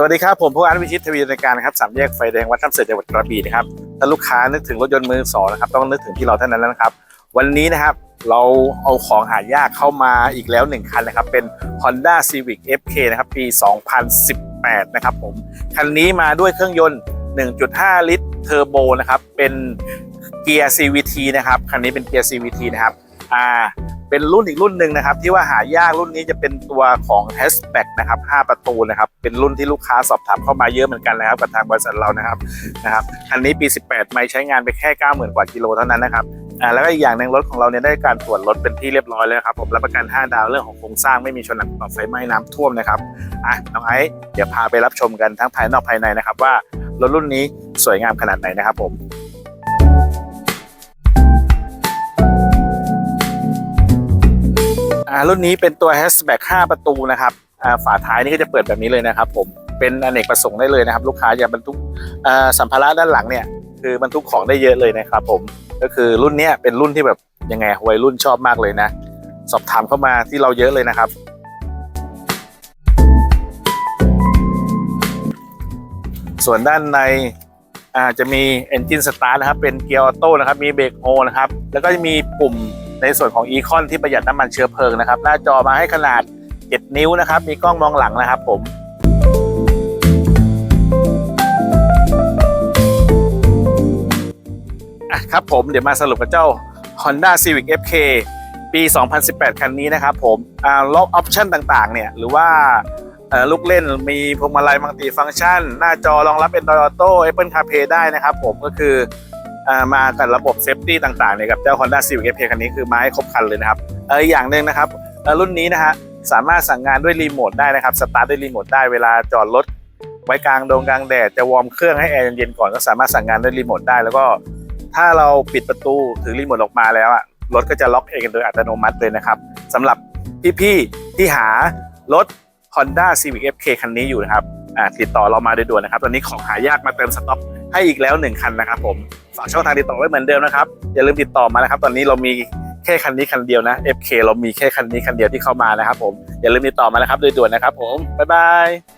สวัสดีครับ ผมผู้อารวิชิตทวีในการครับสามแยกไฟแดงวัดท่าเสือจังหวัดกระบี่นะครับถ้าลูกค้านึกถึงรถยนต์มือสองนะครับต้องนึกถึงที่เราเท่านั้นแล้วนะครับ วันนี้นะครับเราเอาของหายากเข้ามาอีกแล้วหนึ่งคันนะครับ เป็น Honda Civic FK นะครับปี 2018 นะครับผม คันนี้มาด้วยเครื่องยนต์ 1.5 ลิตรเทอร์โบนะครับ เป็นเกียร์ CVT นะครับ คันนี้เป็นเกียร์ CVT นะครับอ่า เป็นรุ่นอีกรุ่นหนึ่งนะครับ ที่ว่าหายากรุ่นนี้จะเป็นตัวของ hatchback นะครับ 5 ประตูนะครับ เป็นรุ่นที่ลูกค้าสอบถามเข้ามาเยอะเหมือนกันนะครับกับทางบริษัทเรานะครับนะครับคันนี้ปี 18 ไม่ใช้งานไปแค่ 90,000 กว่ากิโลเท่านั้นนะครับอ่าแล้วก็อีกอย่างหนึ่งรถของเราเนี่ยได้การตรวจรถเป็นที่เรียบร้อยแล้วครับผมรับประกัน 5 ดาวเรื่องของโครงสร้างไม่มีชนหลังต่อไฟไหม้น้ำท่วมนะครับอะน้องไอซ์เดี๋ยวพาไปรับชมกันทั้งภายนอกภายในนะครับว่ารถรุ่นนี้สวยงามขนาดไหนนะครับผม อ่ารุ่นนี้เป็นตัว hatchback 5ประตูนะครับอ่าฝาท้ายนี่ก็จะเปิดแบบนี้เลยนะครับ ผมเป็นอเนกประสงค์ได้เลยนะครับ ลูกค้าจะบรรทุกอ่าสัมภาระด้านหลังเนี่ยคือบรรทุกของได้เยอะเลยนะครับ ผมก็คือรุ่นนี้เป็นรุ่นที่แบบยังไงวัยรุ่นชอบมากเลยนะ สอบถามเข้ามาที่เราเยอะเลยนะครับส่วนด้านในอาจะมี Engine Start นะครับ เป็นเกียร์ออโต้นะครับ มีเบรกโฮนะครับ แล้วก็จะมีปุ่ม ในส่วนของอีคอนที่ประหยัดน้ำมันเชื้อเพลิงนะครับ หน้าจอมาให้ขนาด 7 นิ้วนะครับ มีกล้องมองหลังนะครับผมอะครับผมเดี๋ยวมาสรุปกับเจ้า Honda Civic FK ปี 2018 คันนี้นะครับผมอ่าล็อกออปชั่นต่างๆ เนี่ย หรือว่าลูกเล่นมีพวงมาลัยมัลติฟังก์ชัน หน้าจอรองรับ Android Auto Apple CarPlay ได้นะครับผมก็คือ มากับระบบเซฟตี้ต่างๆเนี่ยกับเจ้า Honda Civic FK คันนี้คือมาให้ครบครันเลยนะครับเอออย่างหนึ่งนะครับรุ่นนี้นะฮะสามารถสั่งงานด้วยรีโมทได้นะครับสตาร์ทด้วยรีโมทได้เวลาจอดรถไว้กลางดงกลางแดดจะวอร์มเครื่องให้แอร์เย็นๆก่อนก็สามารถสั่งงานด้วยรีโมทได้ แล้วก็ถ้าเราปิดประตูถือรีโมทออกมาแล้วอะรถก็จะล็อกเองโดยอัตโนมัติเลยนะครับสำหรับพี่ๆที่หารถ Honda Civic FK คันนี้อยู่นะครับติดต่อเรามาโดยด่วนนะครับ ตอนนี้ของหายากมาเติมสต็อก ให้อีกแล้วหนึ่งคันนะครับผมฝากช่องทางติดต่อไว้เหมือนเดิมนะครับ อย่าลืมติดต่อมานะครับ ตอนนี้เรามีแค่คันนี้คันเดียวนะ FK เรามีแค่คันนี้คันเดียวที่เข้ามานะครับผมอย่าลืมติดต่อมานะครับโดยด่วนนะครับผมบ๊ายบาย